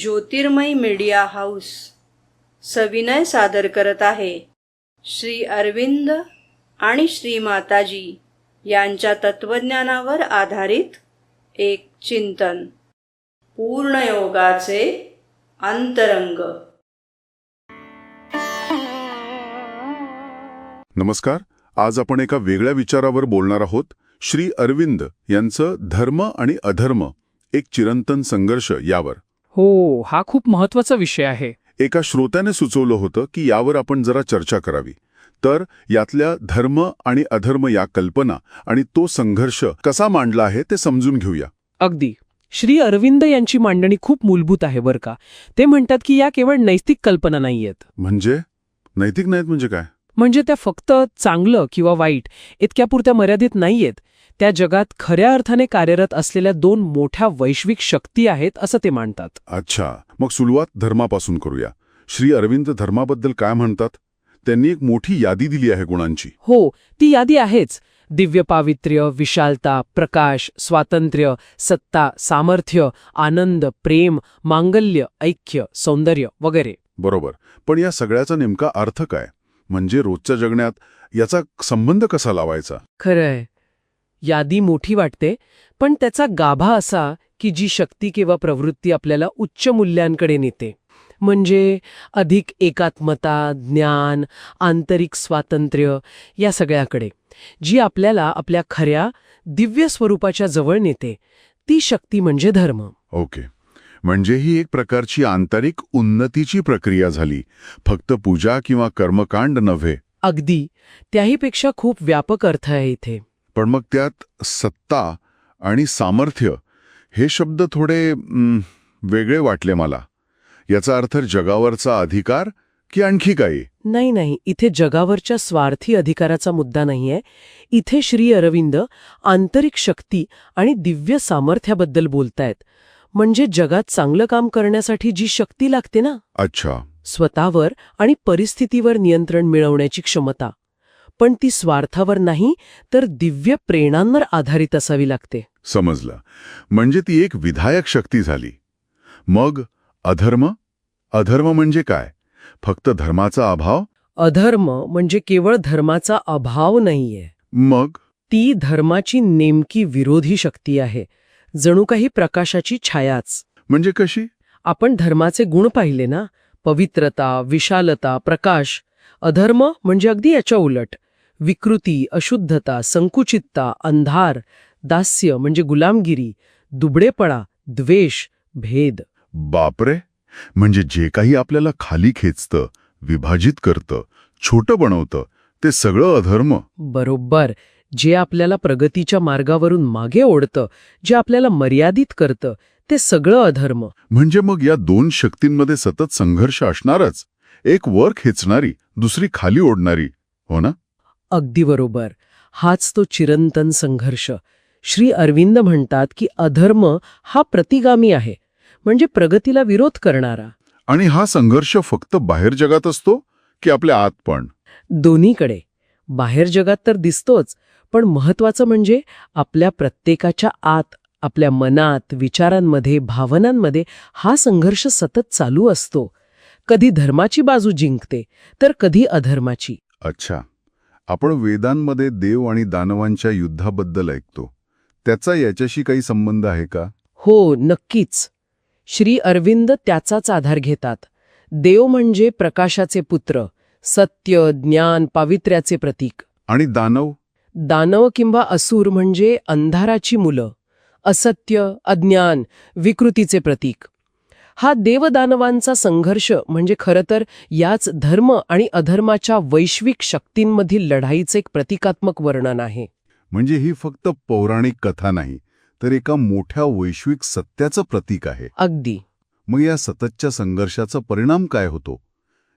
ज्योतिर्मय media house सविनय सादर करत आहे. श्री अरविंद आणि श्री माताजी यांच्या तत्वज्ञानावर आधारित एक चिंतन. पूर्णयोगाचे अंतरंग. नमस्कार. आज आपण एका वेगळ्या विचारावर बोलणार आहोत. श्री अरविंद यांचं धर्म आणि अधर्म एक चिरंतन संघर्ष यावर. हो हा खूप महत्त्वाचा विषय आहे. एका श्रोत्याने सुचवलं होतं की यावर आपण जरा चर्चा करावी. तर यातल्या धर्म आणि अधर्म या कल्पना आणि तो संघर्ष कसा मांडला आहे ते समजून घेऊया. अगदी. श्री अरविंद यांची मांडणी खूप मूलभूत आहे बरं का. ते म्हणतात की या केवळ नैतिक कल्पना नाहीयेत. म्हणजे? नैतिक नाहीत म्हणजे काय? म्हणजे त्या फक्त चांगलं किंवा वाईट इतक्यापुरत्या मर्यादित नाहीयेत. त्या जगात खऱ्या अर्थाने कार्यरत असलेल्या दोन मोठ्या वैश्विक शक्ती आहेत असं ते मानतात. अच्छा मग सुरुवात धर्मापासून करूया. श्री अरविंद धर्माबद्दल काय म्हणतात? त्यांनी एक मोठी यादी दिली आहे गुणांची. हो ती यादी आहेच. दिव्य पावित्र्य विशालता प्रकाश स्वातंत्र्य सत्ता सामर्थ्य आनंद प्रेम मांगल्य ऐक्य सौंदर्य वगैरे. बरोबर. पण या सगळ्याचा नेमका अर्थ काय? म्हणजे रोजच्या जगण्यात याचा संबंध कसा लावायचा? खरंय. यादी मोठी वाटते पण त्याचा गाभा असा की जी शक्ती किंवा प्रवृत्ती आपल्याला उच्च मूल्यांकडे नेते. म्हणजे अधिक एकात्मता ज्ञान आंतरिक स्वातंत्र्य या सगळ्याकडे जी आपल्याला आपल्या खऱ्या दिव्य स्वरूपाच्या जवळ नेते. ती शक्ती म्हणजे धर्म. ओके. म्हणजे ही एक प्रकारची आंतरिक उन्नतीची प्रक्रिया झाली. फक्त पूजा किंवा कर्मकांड नव्हे. अगदी. त्याहीपेक्षा खूप व्यापक अर्थ आहे इथे. पण मग त्यात सत्ता आणि सामर्थ्य हे शब्द थोडे वेगळे वाटले मला. याचा अर्थ जगावरचा अधिकार की आणखी काही? नाही नाही. इथे जगावरच्या स्वार्थी अधिकाराचा मुद्दा नाहीये. इथे श्री अरविंद आंतरिक शक्ती आणि दिव्य सामर्थ्याबद्दल बोलतायत. म्हणजे जगात चांगलं काम करण्यासाठी जी शक्ती लागते ना? अच्छा. स्वतःवर आणि परिस्थितीवर नियंत्रण मिळवण्याची क्षमता. पण ती स्वार्थावर नाही तर दिव्य प्रेरणांवर आधारित असावी लागते. समजलं. म्हणजे ती एक विधायक शक्ती झाली. मग अधर्म? अधर्म म्हणजे काय? फक्त धर्माचा अभाव? अधर्म म्हणजे केवळ धर्माचा अभाव नाहीये. मग? ती धर्माची नेमकी विरोधी शक्ती आहे. जणू काही प्रकाशाची छायाच. म्हणजे कशी? आपण धर्माचे गुण पाहिले ना? पवित्रता विशालता प्रकाश. अधर्म म्हणजे अगदी याच्या उलट. विकृती अशुद्धता संकुचितता अंधार दास्य म्हणजे गुलामगिरी दुबळेपणा द्वेष भेद. बापरे! म्हणजे जे काही आपल्याला खाली खेचतं विभाजित करतं छोटं बनवतं ते सगळं अधर्म. बरोबर. जे आपल्याला प्रगतीच्या मार्गावरून मागे ओढतं जे आपल्याला मर्यादित करतं ते सगळं अधर्म. म्हणजे मग या दोन शक्तींमध्ये सतत संघर्ष असणारच. एक वर खेचणारी दुसरी खाली ओढणारी हो ना? अगदी बरोबर. हाच तो चिरंतन संघर्ष. श्री अरविंद म्हणतात की अधर्म हा प्रतिगामी आहे म्हणजे प्रगतीला विरोध करणारा. आणि हा संघर्ष फक्त बाहेर जगात असतो की आपल्या आत पण? दोन्हीकडे. बाहेर जगात तर दिसतोच पण महत्वाचं म्हणजे आपल्या प्रत्येकाच्या आत आपल्या मनात विचारांमध्ये भावनांमध्ये हा संघर्ष सतत चालू असतो. कधी धर्माची बाजू जिंकते तर कधी अधर्माची. अच्छा. आपण वेदांमध्ये देव आणि दानवांच्या युद्धाबद्दल ऐकतो. त्याचा याच्याशी काही संबंध आहे का? हो नक्कीच. श्री अरविंद त्याचाच आधार घेतात. देव म्हणजे प्रकाशाचे पुत्र सत्य ज्ञान पावित्र्याचे प्रतीक. आणि दानव? दानव किंवा असुर म्हणजे अंधाराची मुलं असत्य अज्ञान विकृतीचे प्रतीक. हा देवदानवांचा संघर्ष म्हणजे खरं तर याच धर्म आणि अधर्माच्या वैश्विक शक्तींमधील लढाईचे एक प्रतिकात्मक वर्णन आहे. म्हणजे ही फक्त पौराणिक कथा नाही तर एका मोठ्या वैश्विक सत्याचं प्रतीक आहे. अगदी. मग या सततच्या संघर्षाचा परिणाम काय होतो?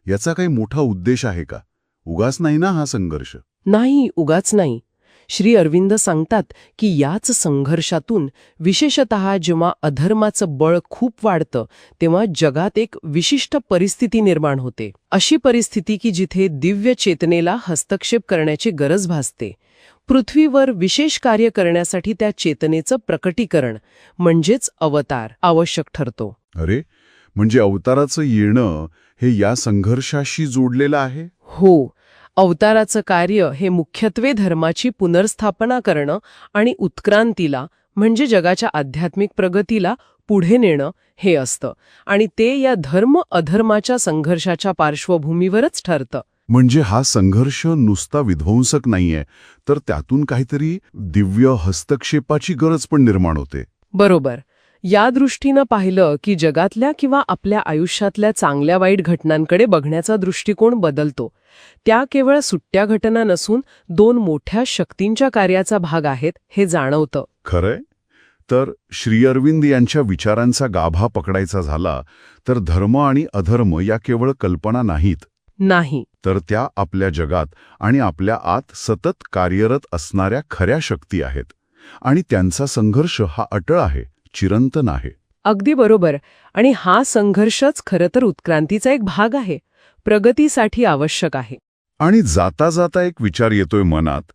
याचा काही मोठा उद्देश आहे का? उगाच नाही ना हा संघर्ष? नाही उगाच नाही. श्री अरविंद सांगतात की याच संघर्षातून विशेषत जेव्हा अधर्माचं बळ खूप वाढतं तेव्हा जगात एक विशिष्ट परिस्थिती निर्माण होते. अशी परिस्थिती की जिथे दिव्य चेतनेला हस्तक्षेप करण्याची गरज भासते. पृथ्वीवर विशेष कार्य करण्यासाठी त्या चेतनेचं प्रकटीकरण म्हणजेच अवतार आवश्यक ठरतो. अरे म्हणजे अवताराचं येणं हे या संघर्षाशी जोडलेलं आहे? हो अवताराचं कार्य हे मुख्यत्वे धर्माची पुनर्स्थापना करणं आणि उत्क्रांतीला म्हणजे जगाच्या आध्यात्मिक प्रगतीला पुढे नेणं हे असतं. आणि ते या धर्म अधर्माच्या संघर्षाच्या पार्श्वभूमीवरच ठरतं. म्हणजे हा संघर्ष नुसता विध्वंसक नाहीये तर त्यातून काहीतरी दिव्य हस्तक्षेपाची गरज पण निर्माण होते. बरोबर. या दृष्टीनं पाहिलं की जगातल्या किंवा आपल्या आयुष्यातल्या चांगल्या वाईट घटनांकडे बघण्याचा दृष्टिकोन बदलतो. त्या केवळ सुट्ट्या घटना नसून दोन मोठ्या शक्तींच्या कार्याचा भाग आहेत हे जाणवतं. खरंय? तर श्री अरविंद यांच्या विचारांचा गाभा पकडायचा झाला तर धर्म आणि अधर्म या केवळ कल्पना नाहीत. नाही. तर त्या आपल्या जगात आणि आपल्या आत सतत कार्यरत असणाऱ्या खऱ्या शक्ती आहेत आणि त्यांचा संघर्ष हा अटळ आहे. चिरंतन आहे अगदी बरोबर. आणि हा संघर्षच खरं तर उत्क्रांतीचा एक भाग आहे. प्रगतीसाठी आवश्यक आहे. आणि जाता जाता एक विचार येतोय मनात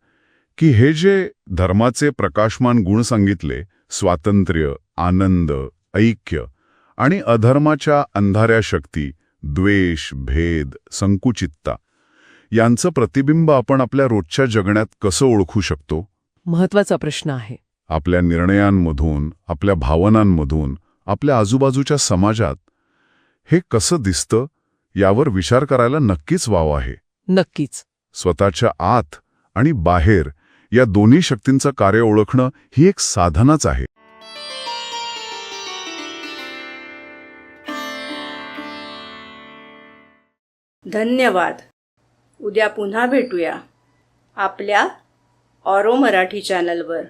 की हे जे धर्माचे प्रकाशमान गुण सांगितले स्वातंत्र्य आनंद ऐक्य आणि अधर्माच्या अंधाऱ्या शक्ती द्वेष भेद संकुचितता यांचं प्रतिबिंब आपण आपल्या रोजच्या जगण्यात कसं ओळखू शकतो? महत्त्वाचा प्रश्न आहे. आपल्या निर्णयांमधून आपल्या भावनांमधून आपल्या आजूबाजूच्या समाजात हे कसं दिसतं यावर विचार करायला नक्कीच वाव आहे. नक्कीच. स्वतःच्या आत आणि बाहेर या दोन्ही शक्तींचं कार्य ओळखणं ही एक साधनाच आहे. धन्यवाद. उद्या पुन्हा भेटूया आपल्या ऑरो मराठी चॅनलवर.